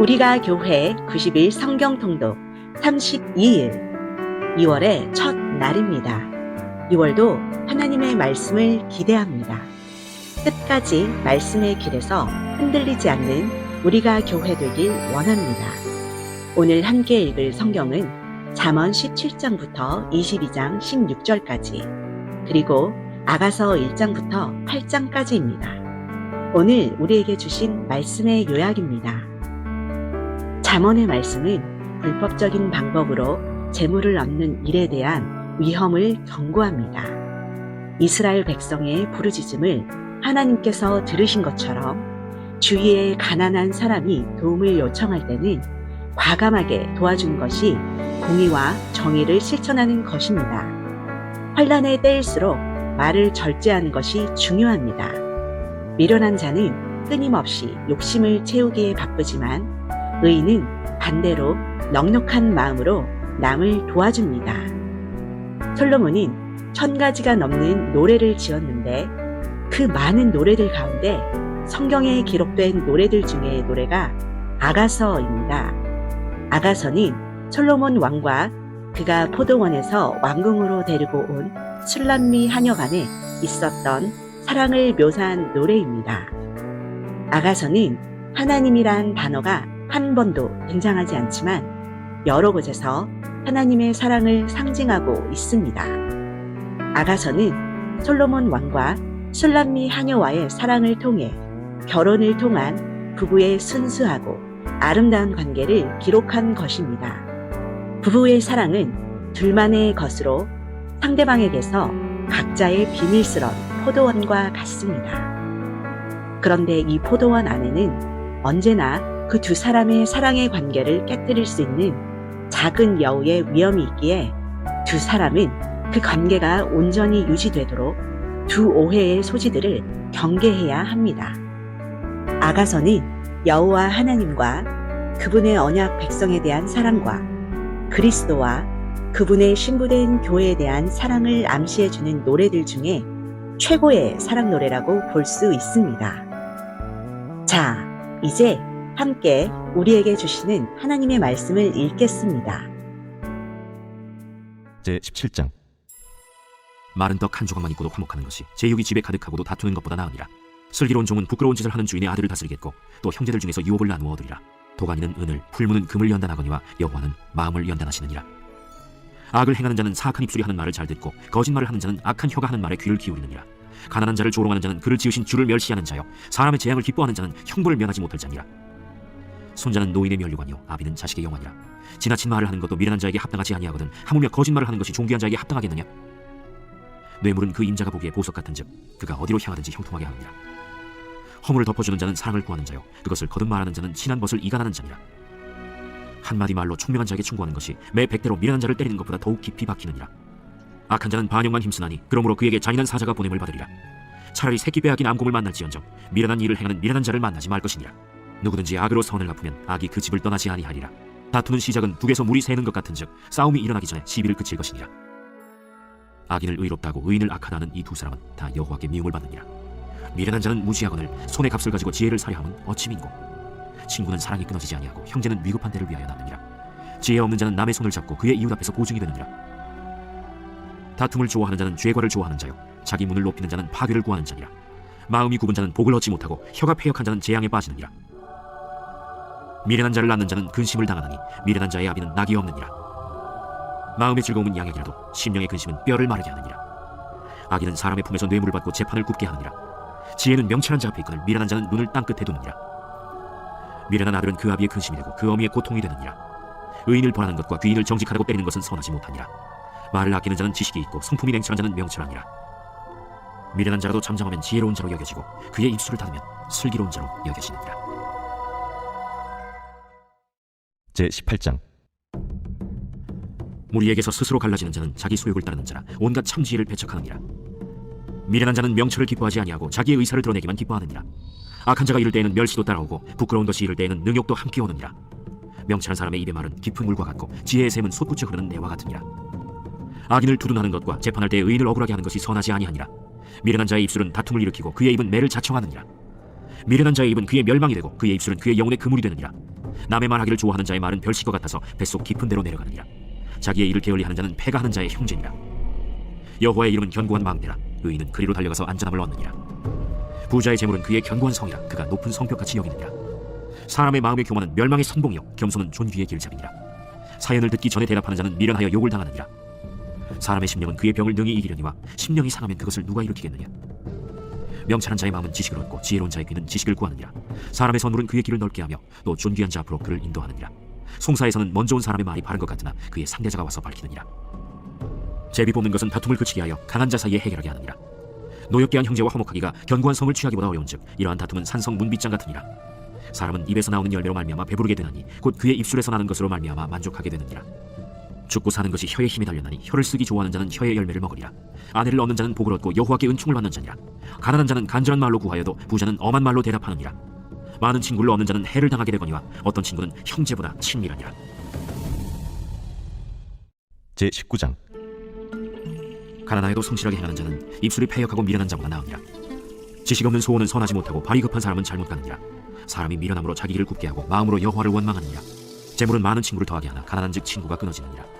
우리가 교회 90일 성경 통독 32일 2월의 첫 날입니다. 2월도 하나님의 말씀을 기대합니다. 끝까지 말씀의 길에서 흔들리지 않는 우리가 교회 되길 원합니다. 오늘 함께 읽을 성경은 잠언 17장부터 22장 16절까지 그리고 아가서 1장부터 8장까지입니다. 오늘 우리에게 주신 말씀의 요약입니다. 잠언의 말씀은 불법적인 방법으로 재물을 얻는 일에 대한 위험을 경고합니다. 이스라엘 백성의 부르짖음을 하나님께서 들으신 것처럼 주위에 가난한 사람이 도움을 요청할 때는 과감하게 도와주는 것이 공의와 정의를 실천하는 것입니다. 환란의 때일수록 말을 절제하는 것이 중요합니다. 미련한 자는 끊임없이 욕심을 채우기에 바쁘지만 의인은 반대로 넉넉한 마음으로 남을 도와줍니다. 솔로몬은 천 가지가 넘는 노래를 지었는데 그 많은 노래들 가운데 성경에 기록된 노래들 중에 노래가 아가서입니다. 아가서는 솔로몬 왕과 그가 포도원에서 왕궁으로 데리고 온 술람미 하녀 간에 있었던 사랑을 묘사한 노래입니다. 아가서는 하나님이란 단어가 한 번도 등장하지 않지만 여러 곳에서 하나님의 사랑을 상징하고 있습니다. 아가서는 솔로몬 왕과 술람미 하녀와의 사랑을 통해 결혼을 통한 부부의 순수하고 아름다운 관계를 기록한 것입니다. 부부의 사랑은 둘만의 것으로 상대방에게서 각자의 비밀스러운 포도원과 같습니다. 그런데 이 포도원 안에는 언제나 그 두 사람의 사랑의 관계를 깨뜨릴 수 있는 작은 여우의 위험이 있기에 두 사람은 그 관계가 온전히 유지되도록 두 오해의 소지들을 경계해야 합니다. 아가서는 여호와 하나님과 그분의 언약 백성에 대한 사랑과 그리스도와 그분의 신부된 교회에 대한 사랑을 암시해주는 노래들 중에 최고의 사랑 노래라고 볼 수 있습니다. 자, 이제 함께 우리에게 주시는 하나님의 말씀을 읽겠습니다. 제 17장. 마른 떡 한 조각만 있고도 화목하는 것이 제육이 집에 가득하고도 다투는 것보다 나으니라. 슬기로운 종은 부끄러운 짓을 하는 주인의 아들을 다스리겠고 또 형제들 중에서 유업을 나누어 얻으리라. 도가니는 은을 풀무는 금을 연단하거니와 여호와는 마음을 연단하시느니라. 악을 행하는 자는 사악한 입술이 하는 말을 잘 듣고 거짓말을 하는 자는 악한 혀가 하는 말에 귀를 기울이느니라. 가난한 자를 조롱하는 자는 그를 지으신 주를 멸시하는 자요. 사람의 재앙을 기뻐하는 자는 형벌을 면하지 못할 자니라 손자는 노인의 면류관이요. 아비는 자식의 영환이라. 지나친 말을 하는 것도 미련한 자에게 합당하지 아니하거든 하물며 거짓말을 하는 것이 존귀한 자에게 합당하겠느냐? 뇌물은 그 임자가 보기에 보석 같은즉 그가 어디로 향하든지 형통하게 하느니라. 허물을 덮어주는 자는 사랑을 구하는 자요. 그것을 거듭 말하는 자는 친한 것을 이간하는 자니라. 한마디 말로 총명한 자에게 충고하는 것이 매 백대로 미련한 자를 때리는 것보다 더욱 깊이 박히느니라. 악한 자는 반역만 힘쓰나니 그러므로 그에게 잔인한 사자가 보냄을 받으리라. 차라리 새끼 빼앗긴 암곰을 만날지언정 미련한 일을 행하는 미련한 자를 만나지 말 것이니라 누구든지 악으로 선을 갚으면 악이 그 집을 떠나지 아니하리라. 다투는 시작은 북에서 물이 새는 것 같은즉 싸움이 일어나기 전에 시비를 그칠 것이니라. 악인을 의롭다고 의인을 악하다는 이 두 사람은 다 여호와께 미움을 받느니라. 미련한 자는 무지하거늘 손의 값을 가지고 지혜를 사려함은 어찌민고 친구는 사랑이 끊어지지 아니하고 형제는 위급한 때를 위하여 남느니라. 지혜 없는 자는 남의 손을 잡고 그의 이웃 앞에서 고증이 되느니라. 다툼을 좋아하는 자는 죄과를 좋아하는 자요. 자기 문을 높이는 자는 파괴를 구하는 자니라. 마음이 굽은 자는 복을 얻지 못하고 혀가 패역한 자는 재앙에 빠지느니라 미련한 자를 낳는 자는 근심을 당하나니 미련한 자의 아비는 낙이 없느니라. 마음의 즐거움은 양에게라도 심령의 근심은 뼈를 마르게 하느니라. 악인은 사람의 품에서 뇌물을 받고 재판을 굽게 하느니라. 지혜는 명철한 자 앞에 있거늘 미련한 자는 눈을 땅끝에 두느니라. 미련한 아들은 그 아비의 근심이 되고 그 어미의 고통이 되느니라. 의인을 벌하는 것과 귀인을 정직하라고 때리는 것은 선하지 못하니라. 말을 아끼는 자는 지식이 있고 성품이 냉철한 자는 명철하니라. 미련한 자라도 잠잠하면 지혜로운 자로 여겨지고 그의 입술을 닫으면 슬기로운 자로 여겨지느니라 제 18장. 무리에게서 스스로 갈라지는 자는 자기 소욕을 따르는 자라. 온갖 참지혜를 배척하느니라. 미련한 자는 명철을 기뻐하지 아니하고 자기의 의사를 드러내기만 기뻐하느니라. 악한 자가 이를 때에는 멸시도 따라오고 부끄러운 것이 이를 때에는 능욕도 함께 오느니라. 명철한 사람의 입의 말은 깊은 물과 같고 지혜의 샘은 솟구쳐 흐르는 내와 같으니라. 악인을 두둔하는 것과 재판할 때 의인을 억울하게 하는 것이 선하지 아니하니라. 미련한 자의 입술은 다툼을 일으키고 그의 입은 매를 자청하느니라 미련한 자의 입은 그의 멸망이 되고 그의 입술은 그의 영혼의 그물이 되느니라. 남의 말하기를 좋아하는 자의 말은 별식과 같아서 뱃속 깊은 데로 내려가느니라. 자기의 일을 게을리하는 자는 패가 하는 자의 형제니라. 여호와의 이름은 견고한 망대라. 의인은 그리로 달려가서 안전함을 얻느니라. 부자의 재물은 그의 견고한 성이라. 그가 높은 성벽같이 여기느니라. 사람의 마음의 교만은 멸망의 선봉이요. 겸손은 존귀의 길잡이니라. 사연을 듣기 전에 대답하는 자는 미련하여 욕을 당하느니라. 사람의 심령은 그의 병을 능히 이기려니와 심령이 상하면 그것을 누가 일으키겠느냐 명철한 자의 마음은 지식을 얻고 지혜로운 자의 귀는 지식을 구하느니라. 사람의 선물은 그의 길을 넓게 하며 또 존귀한 자 앞으로 그를 인도하느니라. 송사에서는 먼저 온 사람의 말이 바른 것 같으나 그의 상대자가 와서 밝히느니라. 제비 뽑는 것은 다툼을 그치게 하여 강한 자 사이에 해결하게 하느니라. 노엽게 한 형제와 화목하기가 견고한 성을 취하기보다 어려운즉 이러한 다툼은 산성 문빗장 같으니라. 사람은 입에서 나오는 열매로 말미암아 배부르게 되나니 곧 그의 입술에서 나는 것으로 말미암아 만족하게 되느니라 죽고 사는 것이 혀에 힘이 달렸나니 혀를 쓰기 좋아하는 자는 혀의 열매를 먹으리라. 아내를 얻는 자는 복을 얻고 여호와께 은총을 받는 자니라. 가난한 자는 간절한 말로 구하여도 부자는 엄한 말로 대답하느니라. 많은 친구를 얻는 자는 해를 당하게 되거니와 어떤 친구는 형제보다 친밀하니라. 제 19장. 가난하여도 성실하게 행하는 자는 입술이 패역하고 미련한 자보다 나으니라. 지식 없는 소원은 선하지 못하고 발이 급한 사람은 잘못 가느니라. 사람이 미련함으로 자기 길을 굽게 하고 마음으로 여호와를 원망하느니라. 재물은 많은 친구를 더하게 하나 가난한즉 친구가 끊어지느니라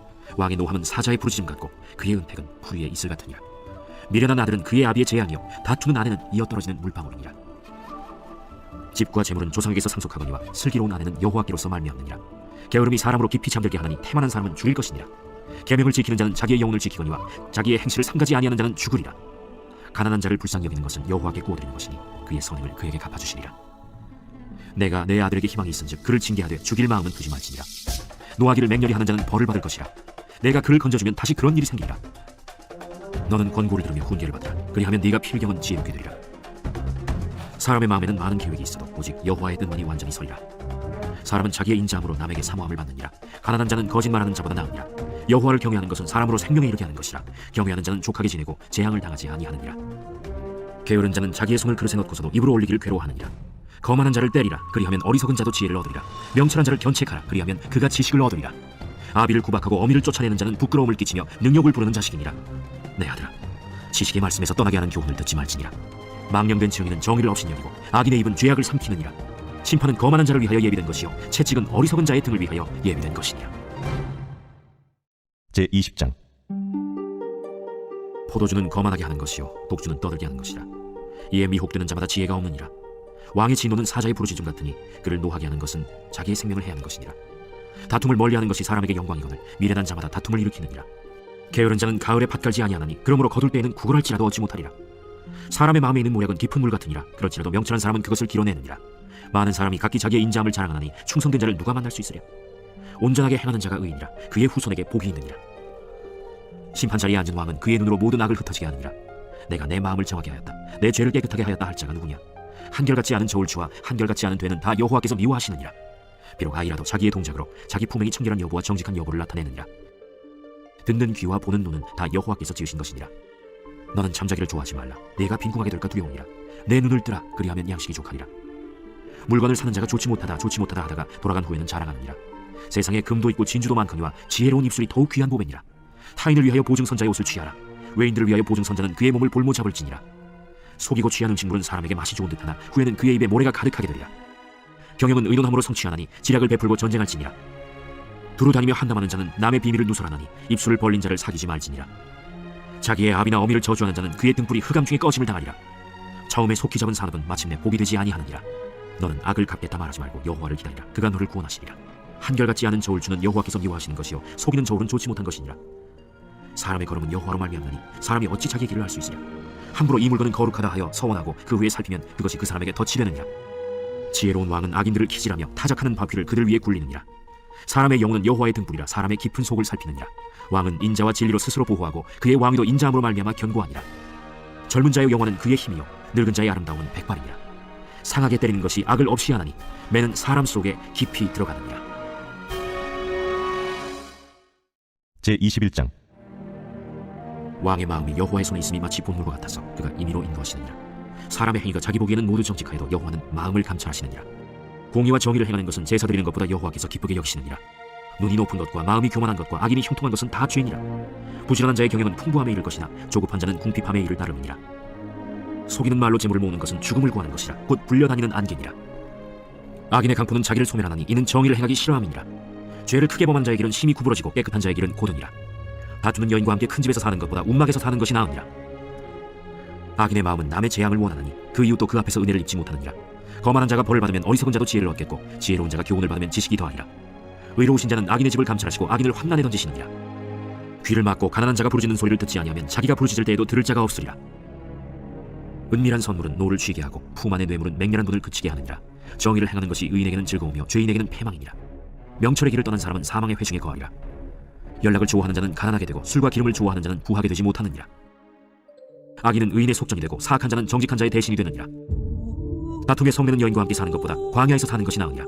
왕의 노함은 사자의 부르짖음 같고 그의 은택은 풀위의 이슬 같으니라. 미련한 아들은 그의 아비의 재앙이요. 다투는 아내는 이어떨어지는 물방울이니라. 집과 재물은 조상에게서 상속하거니와 슬기로운 아내는 여호와께로서 말미암느니라. 게으름이 사람으로 깊이 잠들게 하나니 태만한 사람은 죽일 것이니라. 계명을 지키는 자는 자기의 영혼을 지키거니와 자기의 행실을 상가지 아니하는 자는 죽으리라. 가난한 자를 불쌍히 여기는 것은 여호와께 구워드리는 것이니 그의 선행을 그에게 갚아주시리라. 내가 내 아들에게 희망이 있은즉 그를 징계하되 죽일 마음은 두지 말지니라. 노하기를 맹렬히 하는 자는 벌을 받을 것이라 내가 그를 건져주면 다시 그런 일이 생기리라 너는 권고를 들으며 훈계를 받으라. 그리하면 네가 필경은 지혜롭게 되리라. 사람의 마음에는 많은 계획이 있어도 오직 여호와의 뜻만이 완전히 서리라. 사람은 자기의 인자함으로 남에게 사모함을 받느니라. 가난한 자는 거짓말하는 자보다 나으니라. 여호와를 경외하는 것은 사람으로 생명에 이르게 하는 것이라. 경외하는 자는 족하게 지내고 재앙을 당하지 아니하느니라. 게으른 자는 자기의 손을 그릇에 넣고서도 입으로 올리기를 괴로워하느니라. 거만한 자를 때리라. 그리하면 어리석은 자도 지혜를 얻으리라. 명철한 자를 견책하라. 그리하면 그가 지식을 얻으리라 아비를 구박하고 어미를 쫓아내는 자는 부끄러움을 끼치며 능력을 부르는 자식이니라. 내 아들아. 지식의 말씀에서 떠나게 하는 교훈을 듣지 말지니라. 망령된 증인은 정의를 없이 여기고 악인의 입은 죄악을 삼키느니라. 심판은 거만한 자를 위하여 예비된 것이요 채찍은 어리석은 자의 등을 위하여 예비된 것이니라. 제 20장. 포도주는 거만하게 하는 것이요 독주는 떠들게 하는 것이라. 이에 미혹되는 자마다 지혜가 없느니라. 왕의 진노는 사자의 부르짖음 같으니 그를 노하게 하는 것은 자기의 생명을 해하는 것이니라 다툼을 멀리하는 것이 사람에게 영광이거늘 미련한 자마다 다툼을 일으키느니라. 게으른 자는 가을에 밭갈지 아니하나니 그러므로 거둘 때에는 구걸할지라도 얻지 못하리라. 사람의 마음에 있는 모략은 깊은 물 같으니라. 그렇지라도 명철한 사람은 그것을 길어내느니라. 많은 사람이 각기 자기의 인자함을 자랑하나니 충성된 자를 누가 만날 수 있으랴? 온전하게 행하는 자가 의인이라. 그의 후손에게 복이 있느니라. 심판 자리에 앉은 왕은 그의 눈으로 모든 악을 흩어지게 하느니라. 내가 내 마음을 정하게 하였다. 내 죄를 깨끗하게 하였다 할 자가 누구냐? 한결같지 않은 저울추와 한결같지 않은 되는 다 여호와께서 미워하시느니라 비록 아이라도 자기의 동작으로 자기 품행이 청결한 여부와 정직한 여부를 나타내느니라. 듣는 귀와 보는 눈은 다 여호와께서 지으신 것이니라. 너는 잠자기를 좋아하지 말라. 내가 빈궁하게 될까 두려우니라. 내 눈을 뜨라. 그리하면 양식이 족하리라. 물건을 사는 자가 좋지 못하다 좋지 못하다 하다가 돌아간 후에는 자랑하느니라. 세상에 금도 있고 진주도 많거니와 지혜로운 입술이 더욱 귀한 보배니라. 타인을 위하여 보증선자의 옷을 취하라. 외인들을 위하여 보증선자는 그의 몸을 볼모 잡을지니라. 속이고 취한 음식물은 사람에게 맛이 좋은 듯하나 후에는 그의 입에 모래가 가득하게 되리라 경영은 의논함으로 성취하나니 지략을 베풀고 전쟁할지니라. 두루 다니며 한담하는 자는 남의 비밀을 누설하나니 입술을 벌린 자를 사귀지 말지니라. 자기의 아비나 어미를 저주하는 자는 그의 등불이 흑암 중에 꺼짐을 당하리라. 처음에 속히 잡은 산업은 마침내 복이 되지 아니하느니라. 너는 악을 갚겠다 말하지 말고 여호와를 기다리라. 그가 너를 구원하시리라. 한결같지 않은 저울 주는 여호와께서 미워하시는 것이요 속이는 저울은 좋지 못한 것이니라. 사람의 걸음은 여호와로 말미암나니 사람이 어찌 자기의 길을 알 수 있으랴? 함부로 이 물건은 거룩하다 하여 서원하고 그 후에 살피면 그것이 그 사람에게 덫이 되느냐 지혜로운 왕은 악인들을 키지라며 타작하는 바퀴를 그들 위해 굴리느니라. 사람의 영혼은 여호와의 등불이라 사람의 깊은 속을 살피느니라. 왕은 인자와 진리로 스스로 보호하고 그의 왕위도 인자함으로 말미암아 견고하니라. 젊은 자의 영혼은 그의 힘이요 늙은 자의 아름다움은 백발이니라. 상하게 때리는 것이 악을 없이 하나니 매는 사람 속에 깊이 들어가느니라. 제 21장. 왕의 마음이 여호와의 손에 있음이 마치 본물과 같아서 그가 임의로 인도하시느니라. 사람의 행위가 자기 보기에는 모두 정직하여도 여호와는 마음을 감찰하시느니라. 공의와 정의를 행하는 것은 제사 드리는 것보다 여호와께서 기쁘게 여기시느니라. 눈이 높은 것과 마음이 교만한 것과 악인이 형통한 것은 다 죄니라. 부지런한 자의 경영은 풍부함에 이를 것이나 조급한 자는 궁핍함에 이를 따름이니라. 속이는 말로 재물을 모으는 것은 죽음을 구하는 것이라. 곧 불려다니는 안개니라. 악인의 강포는 자기를 소멸하나니 이는 정의를 행하기 싫어함이니라. 죄를 크게 범한 자의 길은 심히 구부러지고 깨끗한 자의 길은 고든이라. 다투는 여인과 함께 큰 집에서 사는 것보다 움막에서 사는 것이 나으니라 악인의 마음은 남의 재앙을 원하느니 그 이웃도 그 앞에서 은혜를 입지 못하느니라. 거만한 자가 벌을 받으면 어리석은 자도 지혜를 얻겠고 지혜로운 자가 교훈을 받으면 지식이 더하리라. 의로우신 자는 악인의 집을 감찰하시고 악인을 환난에 던지시느니라. 귀를 막고 가난한 자가 부르짖는 소리를 듣지 아니하면 자기가 부르짖을 때에도 들을 자가 없으리라. 은밀한 선물은 노를 쥐게 하고 품 안의 뇌물은 맹렬한 분을 그치게 하느니라. 정의를 행하는 것이 의인에게는 즐거우며 죄인에게는 패망이니라. 명철의 길을 떠난 사람은 사망의 회중에 거하리라. 연락을 좋아하는 자는 가난하게 되고 술과 기름을 좋아하는 자는 부하게 되지 못하느니라 악인은 의인의 속전이 되고 사악한 자는 정직한 자의 대신이 되느니라. 다툼에 성내는 여인과 함께 사는 것보다 광야에서 사는 것이 나으니라.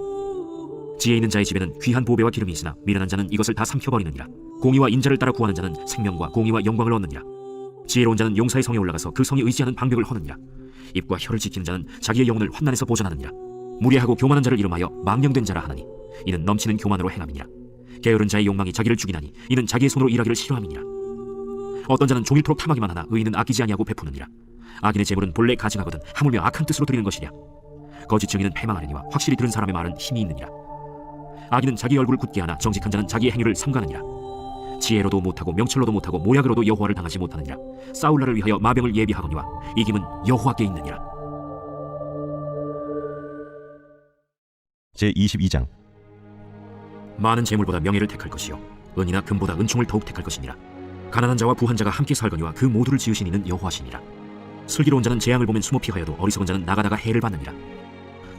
지혜 있는 자의 집에는 귀한 보배와 기름이 있으나 미련한 자는 이것을 다 삼켜버리느니라. 공의와 인자를 따라 구하는 자는 생명과 공의와 영광을 얻느니라. 지혜로운 자는 용사의 성에 올라가서 그 성이 의지하는 방벽을 허느니라. 입과 혀를 지키는 자는 자기의 영혼을 환난에서 보존하느니라. 무례하고 교만한 자를 이름하여 망령된 자라 하나니 이는 넘치는 교만으로 행함이니라. 게으른 자의 욕망이 자기를 죽이나니 이는 자기의 손으로 일하기를 싫어함이니라 어떤 자는 종일토록 탐하기만 하나 의인은 아끼지 아니하고 베푸느니라. 악인의 재물은 본래 가증하거든 하물며 악한 뜻으로 드리는 것이랴. 거짓 증인은 패망하느니와 확실히 들은 사람의 말은 힘이 있느니라. 악인은 자기 얼굴을 굳게 하나 정직한 자는 자기의 행위를 삼가느니라. 지혜로도 못하고 명철로도 못하고 모약으로도 여호와를 당하지 못하느니라. 싸울 날을 위하여 마병을 예비하거니와 이김은 여호와께 있느니라. 제 22장. 많은 재물보다 명예를 택할 것이요. 은이나 금보다 은총을 더욱 택할 것이니라 가난한 자와 부한 자가 함께 살거니와 그 모두를 지으신 이는 여호와시니라. 슬기로운 자는 재앙을 보면 숨어 피하여도 어리석은 자는 나가다가 해를 받느니라.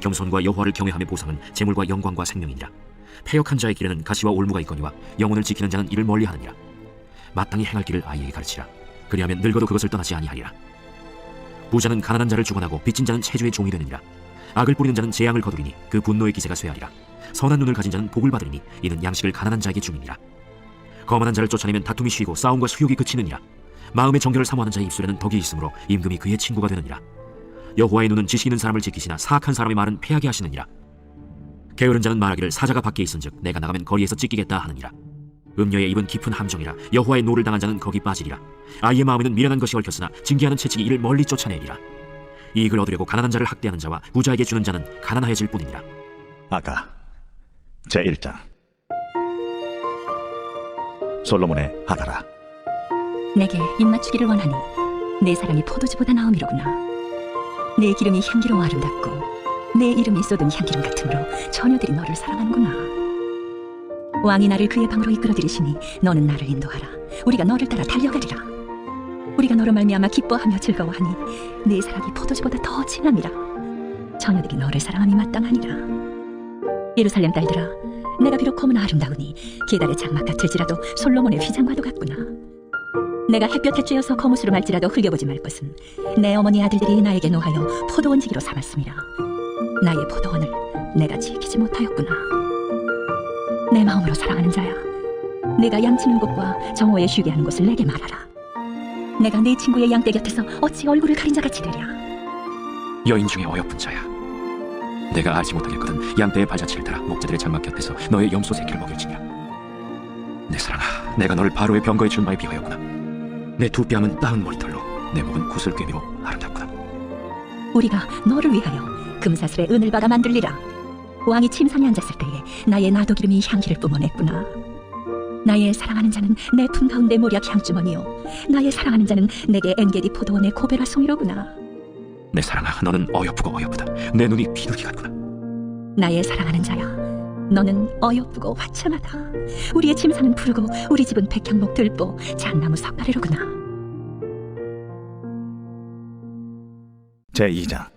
겸손과 여호와를 경외함의 보상은 재물과 영광과 생명이니라. 패역한 자의 길에는 가시와 올무가 있거니와 영혼을 지키는 자는 이를 멀리하느니라. 마땅히 행할 길을 아이에게 가르치라. 그리하면 늙어도 그것을 떠나지 아니하리라. 부자는 가난한 자를 주관하고 빚진 자는 체주의 종이 되느니라. 악을 뿌리는 자는 재앙을 거두리니 그 분노의 기세가 쇠하리라. 선한 눈을 가진 자는 복을 받으리니 이는 양식을 가난한 자에게 주니라 거만한 자를 쫓아내면 다툼이 쉬고 싸움과 수욕이 그치느니라. 마음의 정결을 사모하는 자의 입술에는 덕이 있으므로 임금이 그의 친구가 되느니라. 여호와의 눈은 지식 있는 사람을 지키시나 사악한 사람의 말은 패하게 하시느니라. 게으른 자는 말하기를 사자가 밖에 있은즉 내가 나가면 거리에서 찢기겠다 하느니라. 음녀의 입은 깊은 함정이라 여호와의 노를 당한 자는 거기 빠지리라. 아이의 마음에는 미련한 것이 얽혔으나 징계하는 채찍이 이를 멀리 쫓아내리라. 이익을 얻으려고 가난한 자를 학대하는 자와 부자에게 주는 자는 가난하여질 뿐이니라. 아가 제1장 솔로몬의 하가라. 내게 입맞추기를 원하니 내 사랑이 포도주보다 나음이로구나. 내 기름이 향기로워 아름답고 내 이름이 쏟은 향기름 같으므로 처녀들이 너를 사랑하는구나. 왕이 나를 그의 방으로 이끌어 들이시니 너는 나를 인도하라. 우리가 너를 따라 달려가리라. 우리가 너로 말미암아 기뻐하며 즐거워하니 내 사랑이 포도주보다 더 진함이라. 처녀들이 너를 사랑함이 마땅하니라. 예루살렘 딸들아 내가 비록 검은 아름다우니 계달의 장막 같을지라도 솔로몬의 휘장과도 같구나 내가 햇볕에 쬐어서 거무스로 말지라도 흘겨보지 말 것은 내 어머니 아들들이 나에게 노하여 포도원 지기로 삼았습니다. 나의 포도원을 내가 지키지 못하였구나. 내 마음으로 사랑하는 자야. 내가 양치는 곳과 정오에 쉬게 하는 곳을 내게 말하라. 내가 네 친구의 양떼 곁에서 어찌 얼굴을 가린 자같이 되랴. 여인 중에 어여쁜 자야 내가 알지 못하겠거든 양떼의 발자취를 따라 목자들의 장막 곁에서 너의 염소 새끼를 먹일지니라 내 사랑아 내가 너를 바로의 병거에 준마에 비하였구나 내 두 뺨은 따은 머리털로 내 목은 구슬꿰미로 아름답구나 우리가 너를 위하여 금사슬의 은을 받아 만들리라. 왕이 침상에 앉았을 때에 나의 나도 기름이 향기를 뿜어냈구나. 나의 사랑하는 자는 내 품 가운데 모략 향주머니요. 나의 사랑하는 자는 내게 엔게디 포도원의 고베라 송이로구나. 내 사랑아 너는 어여쁘고 어여쁘다 내 눈이 비둘기 같구나 나의 사랑하는 자야. 너는 어여쁘고 화창하다. 우리의 침상은 푸르고 우리 집은 백향목 들보 잣나무 석가래로구나. 제2장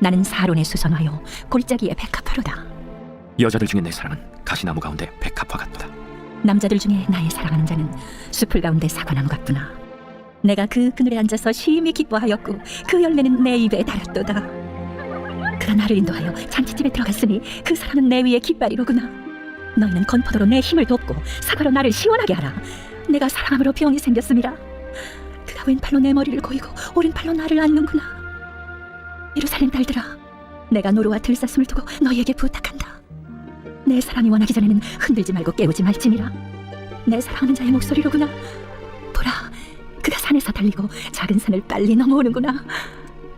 나는 사론의 수선화요 골짜기의 백합화로다. 여자들 중에 내 사랑은 가시나무 가운데 백합화 같도다 남자들 중에 나의 사랑하는 자는 숲을 가운데 사과나무 같구나. 내가 그 그늘에 앉아서 심히 기뻐하였고 그 열매는 내 입에 달았도다. 그가 나를 인도하여 잔치집에 들어갔으니 그 사람은 내 위에 깃발이로구나. 너희는 건포도로 내 힘을 돕고 사과로 나를 시원하게 하라. 내가 사랑함으로 병이 생겼음이라. 그가 왼팔로 내 머리를 고이고 오른팔로 나를 안는구나. 예루살렘 딸들아, 내가 노루와 들사슴을 두고 너희에게 부탁한다. 내 사랑이 원하기 전에는 흔들지 말고 깨우지 말지니라. 내 사랑하는 자의 목소리로구나. 산에서 달리고 작은 산을 빨리 넘어오는구나.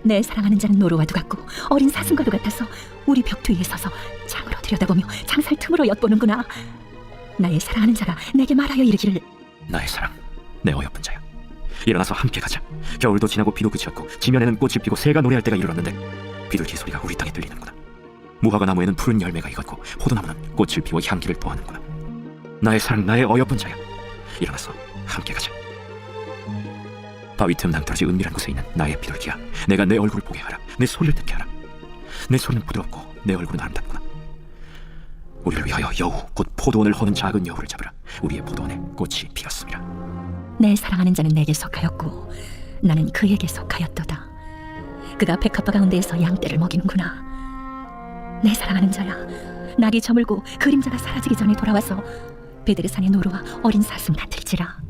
내 사랑하는 자는 노루와도 같고 어린 사슴과도 같아서 우리 벽 뒤에 서서 창으로 들여다보며 창살 틈으로 엿보는구나. 나의 사랑하는 자가 내게 말하여 이르기를 나의 사랑, 내 어여쁜 자야. 일어나서 함께 가자. 겨울도 지나고 비도 그쳤고 지면에는 꽃이 피고 새가 노래할 때가 이르렀는데 비둘기 소리가 우리 땅에 들리는구나. 무화과 나무에는 푸른 열매가 익었고 포도나무는 꽃을 피워 향기를 더하는구나. 나의 사랑, 나의 어여쁜 자야. 일어나서 함께 가자. 바위 틈 낭떠러지 은밀한 곳에 있는 나의 비둘기야. 내가 내 얼굴을 보게 하라. 내 소리를 듣게 하라. 내 소리는 부드럽고 내 얼굴은 아름답구나. 우리를 위하여 여우 곧 포도원을 허는 작은 여우를 잡으라. 우리의 포도원에 꽃이 피었습니다. 내 사랑하는 자는 내게 속하였고 나는 그에게 속하였도다. 그가 백합화 가운데에서 양떼를 먹이는구나. 내 사랑하는 자야, 날이 저물고 그림자가 사라지기 전에 돌아와서 베드르산의 노루와 어린 사슴 같을지라.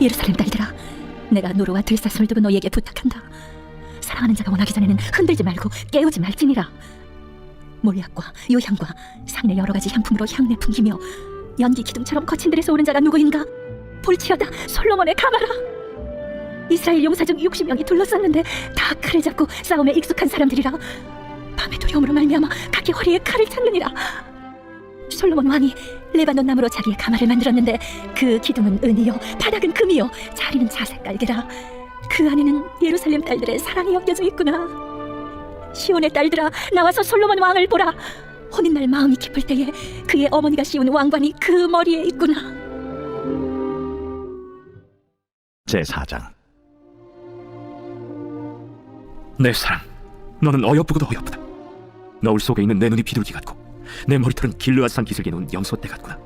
예루살렘 딸들아, 내가 노루와 들사슴을 두고 너희에게 부탁한다. 사랑하는 자가 원하기 전에는 흔들지 말고 깨우지 말지니라. 몰약과 요향과 상인의 여러 가지 향품으로 향내 풍기며 연기 기둥처럼 거친 들에서 오는 자가 누구인가? 볼지어다 솔로몬의 가마라. 이스라엘 용사 중 60명이 둘러쌌는데 다 칼을 잡고 싸움에 익숙한 사람들이라. 밤의 두려움으로 말미암아 각기 허리에 칼을 찾느니라. 솔로몬 왕이 레바논 나무로 자기의 가마를 만들었는데 그 기둥은 은이요 바닥은 금이요 자리는 자색 깔개라. 그 안에는 예루살렘 딸들의 사랑이 엮여져 있구나. 시온의 딸들아 나와서 솔로몬 왕을 보라. 혼인날 마음이 깊을 때에 그의 어머니가 씌운 왕관이 그 머리에 있구나. 제4장 내 사랑, 너는 어여쁘고도 어여쁘다. 너울 속에 있는 내 눈이 비둘기 같고 내 머리털은 길르앗 산 기슭에 놓은 염소떼 같구나.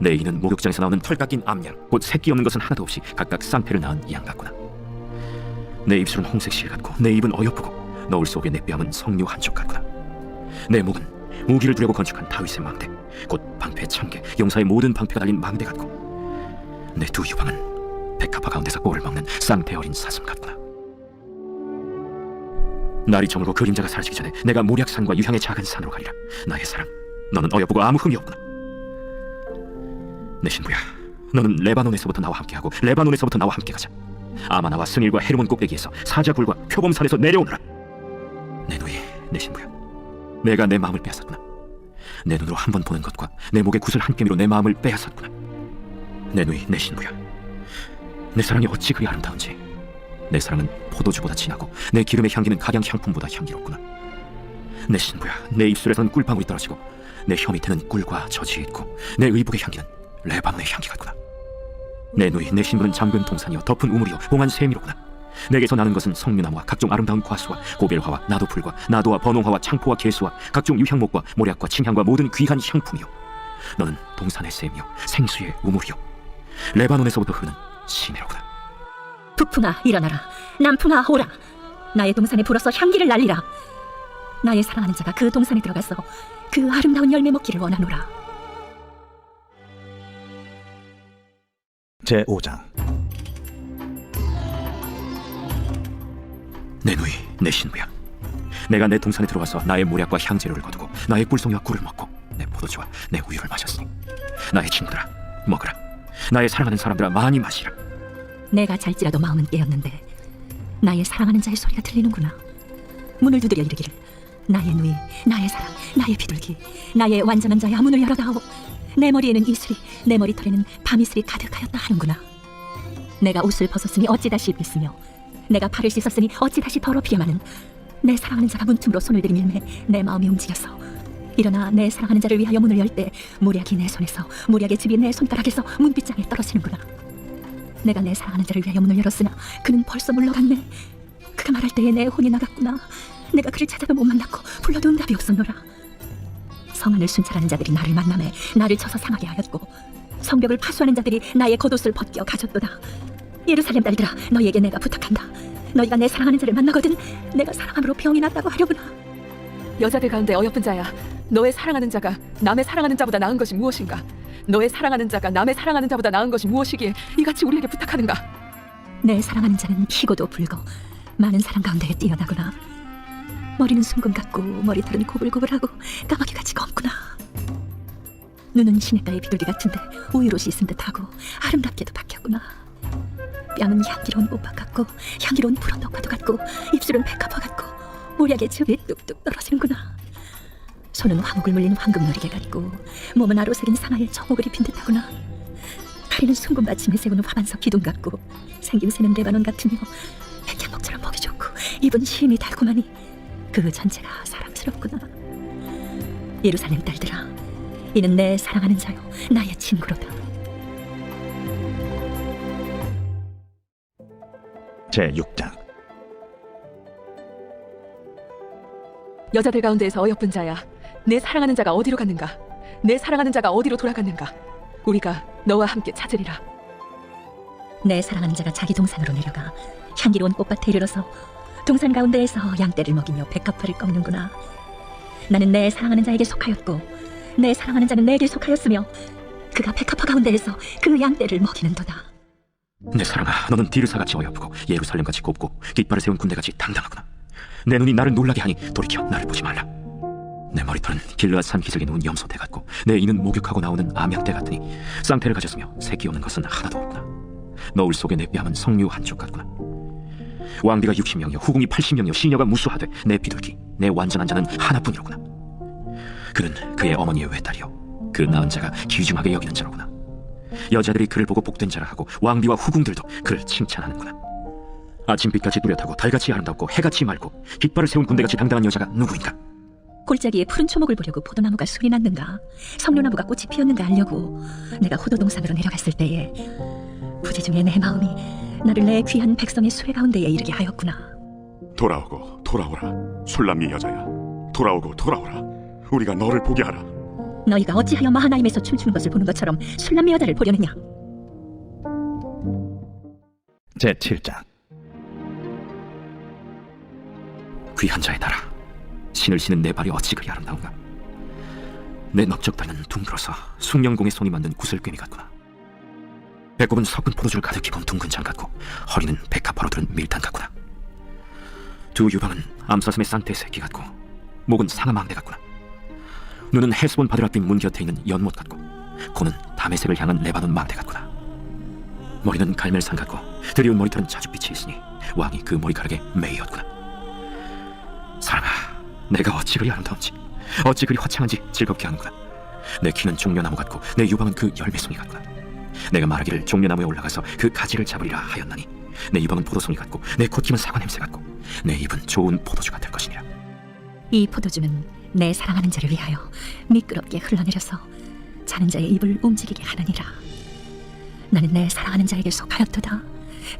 내 이는 목욕장에서 나오는 털 깎인 암양, 곧 새끼 없는 것은 하나도 없이 각각 쌍패를 낳은 양 같구나. 내 입술은 홍색 실 같고 내 입은 어여쁘고 너울 속에 내 뺨은 석류 한쪽 같구나. 내 목은 무기를 두려고 건축한 다윗의 망대, 곧 방패 천개, 용사의 모든 방패가 달린 망대 같고 내 두 유방은 백합화 가운데서 꼴을 먹는 쌍태 어린 사슴 같구나. 날이 저물고 그림자가 사라지기 전에 내가 모략산과 유향의 작은 산으로 가리라 나의 사랑 너는 어여쁘고 아무 흠이 없구나. 내 신부야 너는 레바논에서부터 나와 함께하고 레바논에서부터 나와 함께 가자. 아마나와 스닐과 헤르몬 꼭대기에서 사자굴과 표범산에서 내려오너라. 내 누이 내 신부야 내가 내 마음을 빼앗았구나. 내 눈으로 한 번 보는 것과 내 목의 구슬 한 깨미로 내 마음을 빼앗았구나. 내 누이 내 신부야 내 사랑이 어찌 그리 아름다운지. 내 사랑은 포도주보다 진하고 내 기름의 향기는 각양 향품보다 향기롭구나. 내 신부야, 내 입술에선 꿀방울이 떨어지고 내 혀 밑에는 꿀과 젖이 있고 내 의복의 향기는 레바논의 향기 같구나. 내 누이, 내 신부는 잠근 동산이요 덮은 우물이요 봉한 샘이로구나. 내게서 나는 것은 성류나무와 각종 아름다운 과수와 고벨화와 나도풀과 나도와 번홍화와 창포와 개수와 각종 유향목과 모략과 침향과 모든 귀한 향품이요. 너는 동산의 샘이요 생수의 우물이요 레바논에서부터 흐르는 시내로구나. 북풍아 일어나라. 남풍아 오라. 나의 동산에 불어서 향기를 날리라. 나의 사랑하는 자가 그 동산에 들어가서 그 아름다운 열매 먹기를 원하노라. 제5장 내 누이, 내 신부야. 내가 내 동산에 들어와서 나의 모략과 향재료를 거두고 나의 꿀송이와 꿀을 먹고 내 포도주와 내 우유를 마셨으니 나의 친구들아 먹으라. 나의 사랑하는 사람들아 많이 마시라. 내가 잘지라도 마음은 깨었는데 나의 사랑하는 자의 소리가 들리는구나. 문을 두드려 이르기를 나의 누이, 나의 사랑, 나의 비둘기, 나의 완전한 자야 문을 열어다오. 내 머리에는 이슬이, 내 머리털에는 밤이슬이 가득하였다 하는구나. 내가 옷을 벗었으니 어찌 다시 입겠으며 내가 발을 씻었으니 어찌 다시 더럽히야마는 내 사랑하는 자가 문틈으로 손을 들이밀매 내 마음이 움직였어. 일어나 내 사랑하는 자를 위하여 문을 열 때 모략이 내 손에서 모략의 즙이 내 손가락에서 문빗장에 떨어지는구나. 내가 내 사랑하는 자를 위하여 문을 열었으나 그는 벌써 물러갔네. 그가 말할 때에 내 혼이 나갔구나. 내가 그를 찾아도 못 만났고 불러도 응답이 없었노라. 성안을 순찰하는 자들이 나를 만남에 나를 쳐서 상하게 하였고 성벽을 파수하는 자들이 나의 겉옷을 벗겨 가졌도다. 예루살렘 딸들아 너희에게 내가 부탁한다. 너희가 내 사랑하는 자를 만나거든 내가 사랑함으로 병이 났다고 하려구나. 여자들 가운데 어여쁜 자야 너의 사랑하는 자가 남의 사랑하는 자보다 나은 것이 무엇인가 너의 사랑하는 자가 남의 사랑하는 자보다 나은 것이 무엇이기에 이같이 우리에게 부탁하는가 내 사랑하는 자는 희고도 붉어 많은 사람 가운데 뛰어나구나. 머리는 순금 같고 머리털은 고불고불하고 까마귀같이 검구나. 눈은 시냇가의 비둘기 같은데 우유로 씻은 듯하고 아름답게도 박혔구나. 뺨은 향기로운 오빠 같고 향기로운 푸른 녹파도 같고 입술은 백합화 같고 모략의 즙이 뚝뚝 떨어지는구나. 손은 화목을 물린 황금 놀이개 같고 몸은 아로새긴 상하의 정옥을 입힌 듯하구나. 다리는 순금 받침에 세우는 화반석 기둥 같고 생김새는 레바논 같으며 백향목처럼 보기 좋고 입은 심이 달콤하니 그 전체가 사랑스럽구나. 예루살렘 딸들아, 이는 내 사랑하는 자요, 나의 친구로다. 제 6장. 여자들 가운데에서 어여쁜 자야 내 사랑하는 자가 어디로 갔는가? 내 사랑하는 자가 어디로 돌아갔는가? 우리가 너와 함께 찾으리라. 내 사랑하는 자가 자기 동산으로 내려가 향기로운 꽃밭에 이르러서 동산 가운데에서 양떼를 먹이며 백합화를 꺾는구나. 나는 내 사랑하는 자에게 속하였고 내 사랑하는 자는 내게 속하였으며 그가 백합화 가운데에서 그 양떼를 먹이는도다. 내 사랑아, 너는 디르사같이 어여쁘고 예루살렘같이 곱고 깃발을 세운 군대같이 당당하구나. 내 눈이 나를 놀라게 하니 돌이켜 나를 보지 말라. 내 머리털은 길르앗 산 기슭에 누운 염소대 같고 내 이는 목욕하고 나오는 암양대 같으니 쌍태를 가졌으며 새끼 오는 것은 하나도 없구나. 너울 속에 내 뺨은 석류 한쪽 같구나. 왕비가 60명이요 후궁이 80명이요 시녀가 무수하되 내 비둘기 내 완전한 자는 하나뿐이로구나. 그는 그의 어머니의 외딸이요 그 낳은 자가 귀중하게 여기는 자로구나. 여자들이 그를 보고 복된 자라 하고 왕비와 후궁들도 그를 칭찬하는구나. 아침빛같이 뚜렷하고 달같이 아름답고 해같이 맑고 깃발을 세운 군대같이 당당한 여자가 누구인가? 골짜기에 푸른 초목을 보려고 포도나무가 술이 났는가 석류나무가 꽃이 피었는가 알려고 내가 호도동산으로 내려갔을 때에 부재 중에 내 마음이 나를 내 귀한 백성의 수레 가운데에 이르게 하였구나. 돌아오고 돌아오라. 술람미 여자야. 돌아오고 돌아오라. 우리가 너를 보게 하라. 너희가 어찌하여 마하나임에서 춤추는 것을 보는 것처럼 술람미 여자를 보려느냐? 제 7장. 귀한 자의 나라 신을 신은 내 발이 어찌 그리 아름다운가? 내 넓적다리는 둥들어서 숙련공의 손이 만든 구슬꿰미 같구나 배꼽은 섞은 포도주를 가득히 건 둥근 장 같고 허리는 백합화로 들은 밀단 같구나 두 유방은 암사슴의 쌍태 새끼 같고 목은 상아망대 같구나 눈은 헤스본 바드라빛 문 곁에 있는 연못 같고 코는 담에색을 향한 레바논 망대 같구나 머리는 갈멜산 같고 드리운 머리털은 자줏빛이 있으니 왕이 그 머리카락에 매이었구나 사랑아, 내가 어찌 그리 아름다운지, 어찌 그리 화창한지 즐겁게 하는구나. 내 키는 종려나무 같고 내 유방은 그 열매송이 같구나. 내가 말하기를 종려나무에 올라가서 그 가지를 잡으리라 하였나니 내 유방은 포도송이 같고 내 콧김은 사과 냄새 같고 내 입은 좋은 포도주가 될 것이니라. 이 포도주는 내 사랑하는 자를 위하여 미끄럽게 흘러내려서 자는 자의 입을 움직이게 하느니라. 나는 내 사랑하는 자에게 속하였도다.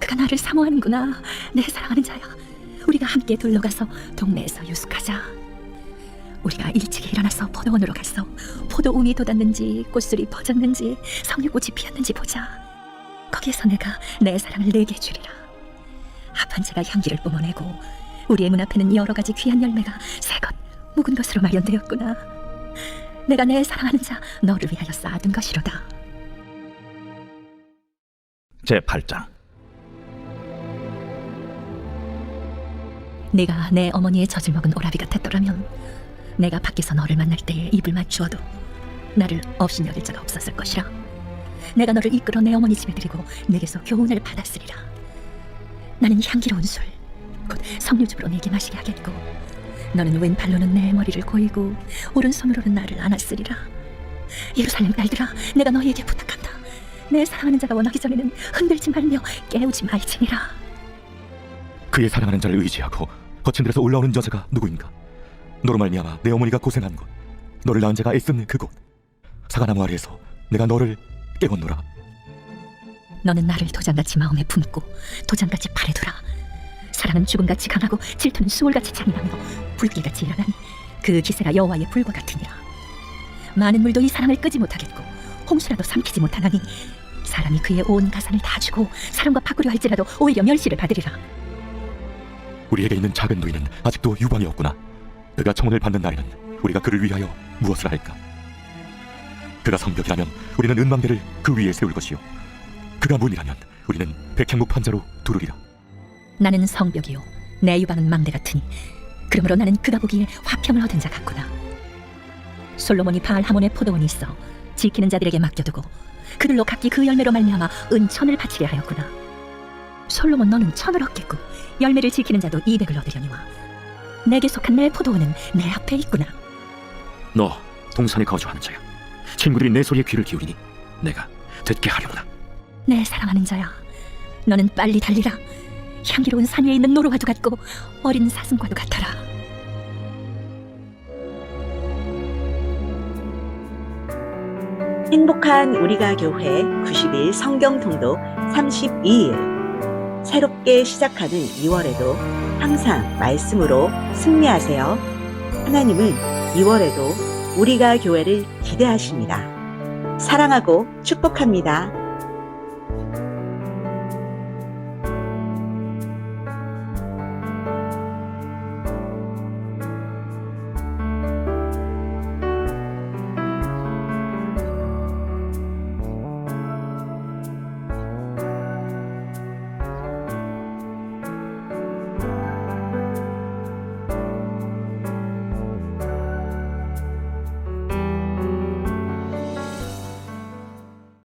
그가 나를 사모하는구나. 내 사랑하는 자야 우리가 함께 둘러가서 동네에서 유숙하자 우리가 일찍이 일어나서 포도원으로 가서 포도움이 돋았는지 꽃술이 퍼졌는지 석류꽃이 피었는지 보자. 거기에서 내가 내 사랑을 내게 주리라. 합한 채가 향기를 뿜어내고 우리의 문 앞에는 여러 가지 귀한 열매가 새것 묵은 것으로 마련되었구나. 내가 내 사랑하는 자 너를 위하여 쌓아둔 것이로다. 제 8장. 내가 내 어머니의 젖을 먹은 오라비 같았더라면 내가 밖에서 너를 만날 때에 입을 맞추어도 나를 없인 여길 자가 없었을 것이라. 내가 너를 이끌어 내 어머니 집에 들이고 내게서 교훈을 받았으리라. 나는 향기로운 술 곧 석류즙으로 내게 마시게 하겠고 너는 왼팔로는 내 머리를 고이고 오른손으로는 나를 안았으리라. 예루살렘 딸들아 내가 너희에게 부탁한다. 내 사랑하는 자가 원하기 전에는 흔들지 말며 깨우지 말지니라. 그의 사랑하는 자를 의지하고 거친 데서 올라오는 여자가 누구인가? 너로 말미암아 내 어머니가 고생한 곳, 너를 낳은 자가 애쓴 그곳, 사과나무 아래에서 내가 너를 깨웠노라. 너는 나를 도장같이 마음에 품고 도장같이 팔에 두라. 사랑은 죽음같이 강하고 질투는 수월같이 잔인하며 불길같이 일어난 그 기세가 여호와의 불과 같으니라. 많은 물도 이 사랑을 끄지 못하겠고 홍수라도 삼키지 못하나니 사람이 그의 온 가산을 다 주고 사랑과 바꾸려 할지라도 오히려 멸시를 받으리라. 우리에게 있는 작은 누이는 아직도 유방이 없구나. 그가 청혼을 받는 날에는 우리가 그를 위하여 무엇을 할까? 그가 성벽이라면 우리는 은망대를 그 위에 세울 것이요. 그가 문이라면 우리는 백향목 판자로 두르리라. 나는 성벽이요 내 유방은 망대 같으니 그러므로 나는 그가 보기에 화평을 얻은 자 같구나 솔로몬이 바알 하몬의 포도원이 있어 지키는 자들에게 맡겨두고 그들로 각기 그 열매로 말미암아 은천을 바치게 하였구나 솔로몬 너는 천을 얻겠고 열매를 지키는 자도 이백을 얻으려니와 내게 속한 내 포도원은 내 앞에 있구나 너 동산에 거주하는 자야. 친구들이 내 소리에 귀를 기울이니 내가 듣게 하려구나. 내 사랑하는 자야 너는 빨리 달리라 향기로운 산 위에 있는 노루와도 같고 어린 사슴과도 같아라 행복한 우리가 교회 90일 성경 통독 32일 새롭게 시작하는 2월에도 항상 말씀으로 승리하세요. 하나님은 2월에도 우리가 교회를 기대하십니다. 사랑하고 축복합니다.